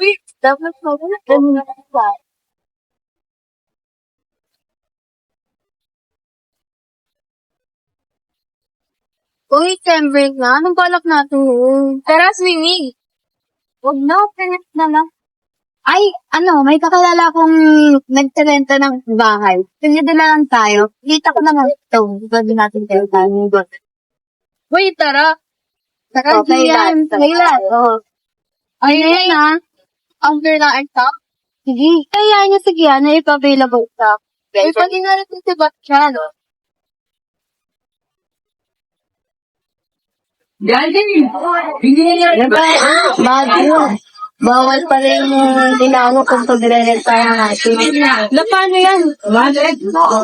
Uy, dapat mawala. Uy, September na. Anong balak natin? Tara, swimming. Huwag na, pilit na lang. Ay, ano, may kakilala kong nagtalenta ng bahay. Sige na lang tayo. Kita ko naman ito. Pwede natin tayo tayo. Uy, tara. Tara, Okay, Gian. lahat. Kailan? Oo. Ayun na. Under na ang top. Sige. Kaya niya si Gianna if available sa. Uy, pwede na rin si Batcha, no? Bago. Bawal pa rin yung dinamo kung pagre-retire natin. Na paano yan?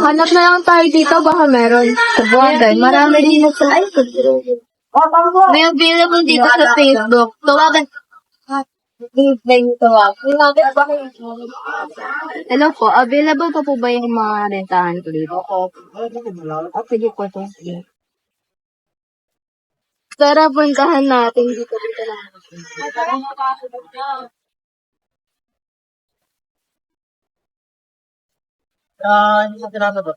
Hanap na lang tayo dito, baka meron. Sa bagay, marami din na sa ay, May available dito sa Facebook. Tawagan. Hello po, available pa po ba yung mga rentahan ko dito? Sige po to. Tara, puntahan natin dito dito lang. Ah, hindi sa tinasagot.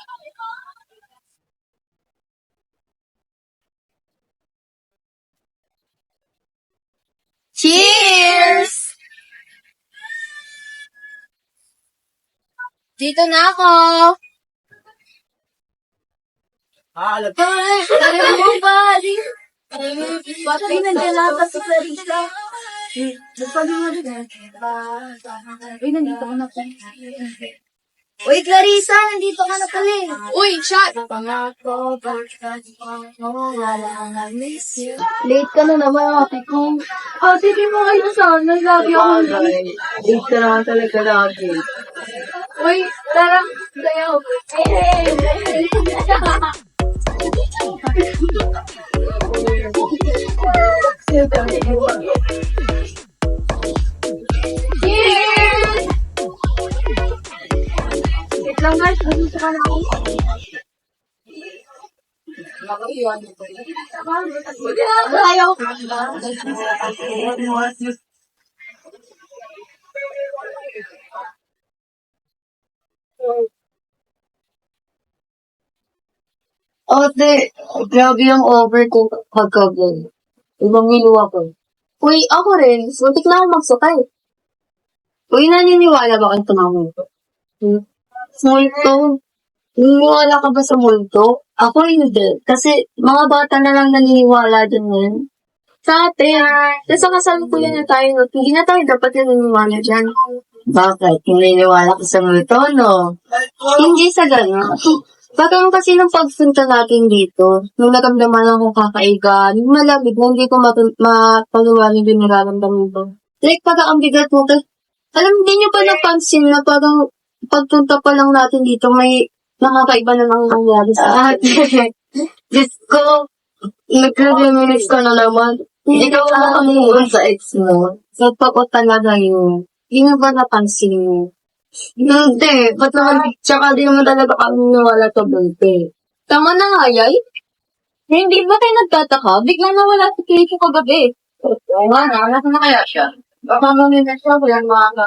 Cheers! Dito na ako. Alam. Ay, ano mo ba? Bakit naglalata si Clarissa? Uy, nandito ka na po. Uy, Clarissa, nandito ka na pala eh. Uy, shot! Late ka na naman, ate ko. Ate, di mo kayo sana. Lagi ako late. Date ka naman talaga lagi. Uy, tara. Sayaw. Cheers! Ayaw. Ate, grabe yung over ko pagkabon. Ibang minuwa ko. Uy, ako rin. Muntik na ako magsukay. Uy, naniniwala ba kang tumawag ko? Hmm? Multo? Naniniwala ka ba sa multo? Ako hindi. Kasi mga bata na lang naniniwala din yan. Sa atin, nasa kasalukuyan na tayo, no? hindi na tayo dapat naniniwala dyan. Bakit? Naniniwala ka sa multo, no? Hindi sa gano'n. Parang kasi nung pagpunta natin dito, nung naramdaman akong kakaiga, yung malamig na hindi ko mapaliwanag yung nararamdaman ko. Like, parang ang bigat mo. Alam, hindi nyo ba napansin na parang pagpunta pa lang natin dito, may nakakaiba na nang nangyari sa atin. Diyos ko, nag-reminis ka na naman. Hindi ka wala kami sa ex mo. So, pako talaga yun. Hindi mo ba napansin mo? Hindi. Ba't naman, tsaka di naman talaga kami nawala to bunte. Tama na nga, yay. Hindi ba kayo nagtataka? Biglang nawala si Keisha kagabi. Oo nga, na. Nasaan na kaya siya? Baka mamaya na siya, wala mga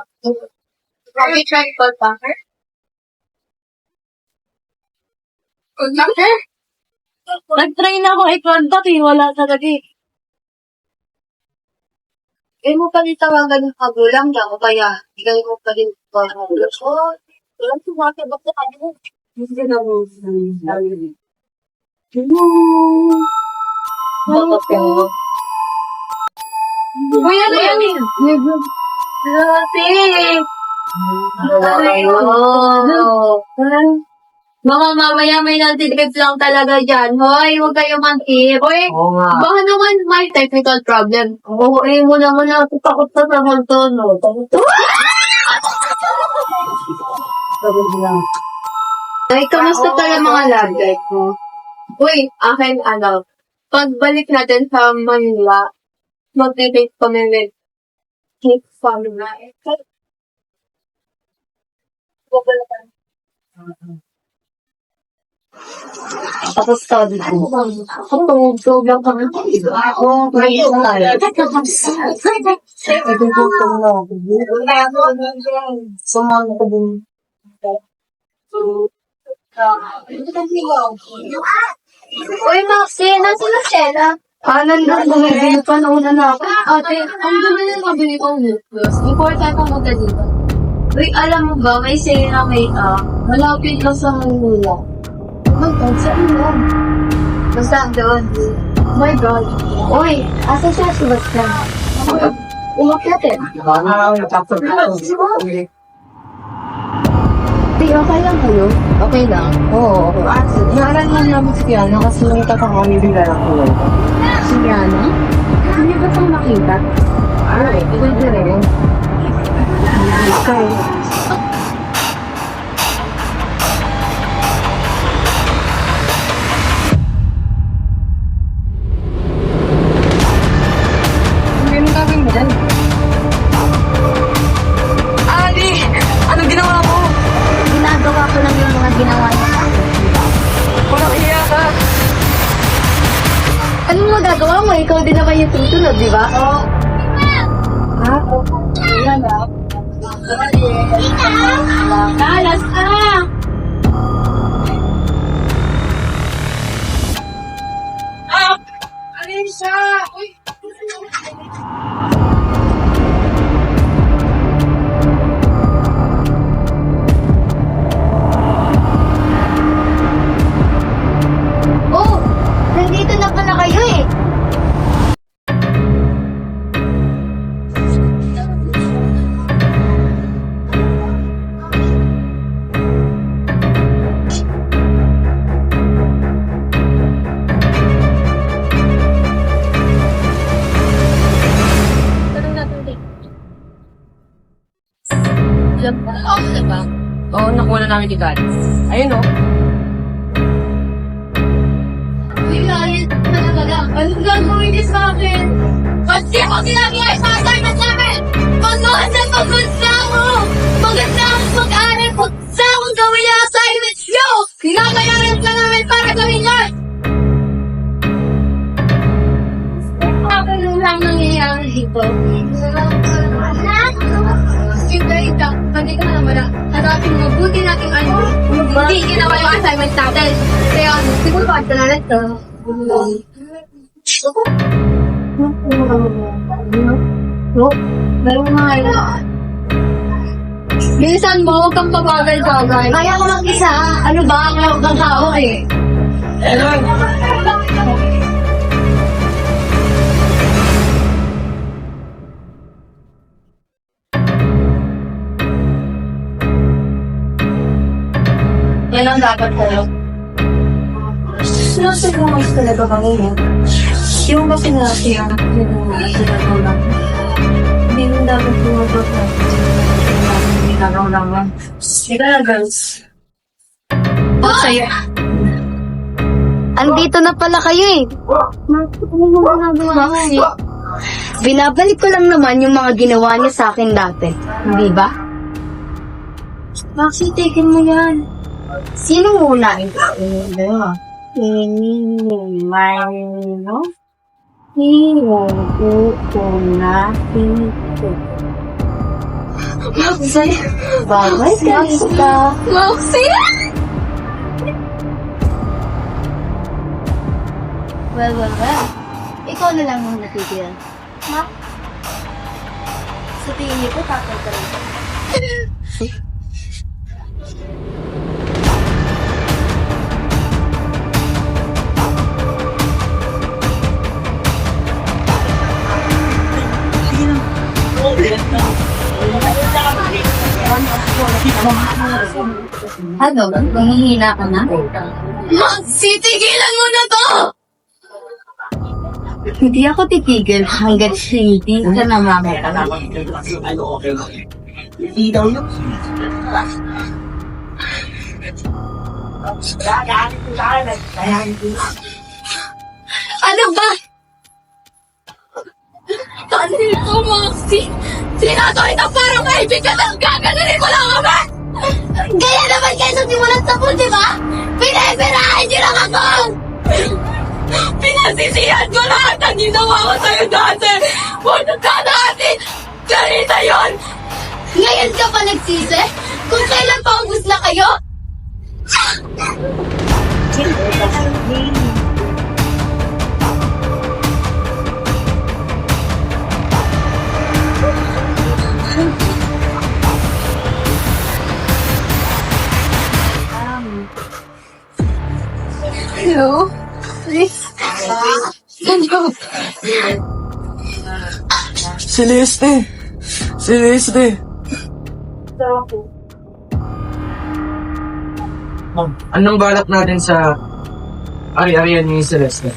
Have you tried cold packer? Nag-try na ako i-cold pack eh. Wala talaga eh. Eh mo pa rin tawagan ng kagulang niya o kaya bigay mo pa rin pa ng Oh, Walang sumakibak na kanya. hindi na mo Bakit mo? Uy, ano yan eh? Ate! Ayun. Mga mamaya may nantitrip lang talaga dyan. Hoy, huwag kayo mantip. Hoy, Oo nga. baka naman may technical problem. Oo, eh mo naman ako takot na sa multo, no? Takot Ay, kamusta pala mga love life mo? Uy, akin, ano, pagbalik natin sa Manila, mag-date kami with Cake Family. Tapos study ko. Ako, lang kami. Ako, may po ko na. Sumama ko din. Uy, Maxi, nasa na Shena? Ah, nandun, bumibili pa nauna na ako. Ate, ang dumi na nabili kong lip gloss. Before tayo pumunta dito. Uy, alam mo ba, may sale na make-up. Malapit lang sa Manila. Oh God, saan yan? Basta doon. Oh my God. Uy, asa siya si Basta? Umakyat eh. Baka na tapos na. Di, okay lang kayo? Okay lang? Oo, okay. Naran lang namin si Kiana kasi nung kami bigla na. Si Yana? Hindi ba itong makita? Ay, pwede rin. Okay. Magagawa mo? Ikaw din naman yung tutunod, di ba? Oo. Ha? Ayan na. Kalas ka! Alisa! Uy! Alam ba? Oo, diba? Oo, nakuha na namin kita. Ayun o. Biglayin na talaga. Anong gagawin niya sa akin? Kasi ako sinabi ay sa assignment namin! Pagod na pagod na ako! Maganda ang mag-aral ko sa akong gawin yung assignment nyo! Pinabayaran ka namin para gawin yan! Na. Hanapin mabuti natin ano. Hindi ginawa yung assignment natin. Kaya, siguro pa na nito. No, meron nga yun. Bilisan mo, huwag kang pabagal-bagal. Kaya ko mag-isa. Ano ba, ang lawag ng tao eh. Yan ang dapat sa'yo. Sinusubukan talaga kami yun. Yung kasi natin yung sinatulang. Hindi mo dapat tumagot na. Hindi na raw naman. Sige na, girls. Oh, sa'yo. Andito na pala kayo eh. Maxi, Binabalik ko lang naman yung mga ginawa niya sa akin dati. Hindi ba? Maxi, taken mo yan. Sino muna? Marino? Hinugo ko na ito. Maxi! Bagay ka basta. Maxi! Well, well, well. Ikaw na lang muna natitira. Ha? Sa tingin niyo po, tatay ka rin. Ano? Nangihina ka na? Sitigilan mo na to! Hindi ako titigil hanggat hindi ka namamatay. Ano ba? Kanil ko, Moxie! Sinasabi na parang kaibigan ng gaganunin ko lang kami! Kaya naman kayo sa simulat sa po, di ba? Pinipirahin niyo lang ako! Pinasisihan ko lahat ang ginawa ko sa'yo dati! Punta ka natin! Ganito yun! Ngayon ka pa nagsisi? Kung kailan pa ubus na kayo? Celeste! Celeste! Ma'am, anong balak natin sa ari-arian ni Celeste?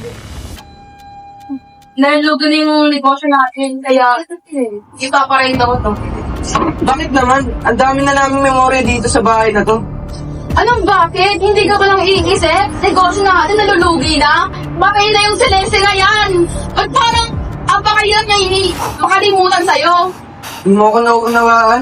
Nalugo na yung negosyo natin, kaya ipaparayin ako to. Bakit naman? Ang dami na namin memorya dito sa bahay na to. Anong bakit? Hindi ka ba lang iisip? Negosyo natin nalulugi na? Yun na yung Celeste na yan? Makalimutan sa'yo? Hindi mo ako nauunawaan.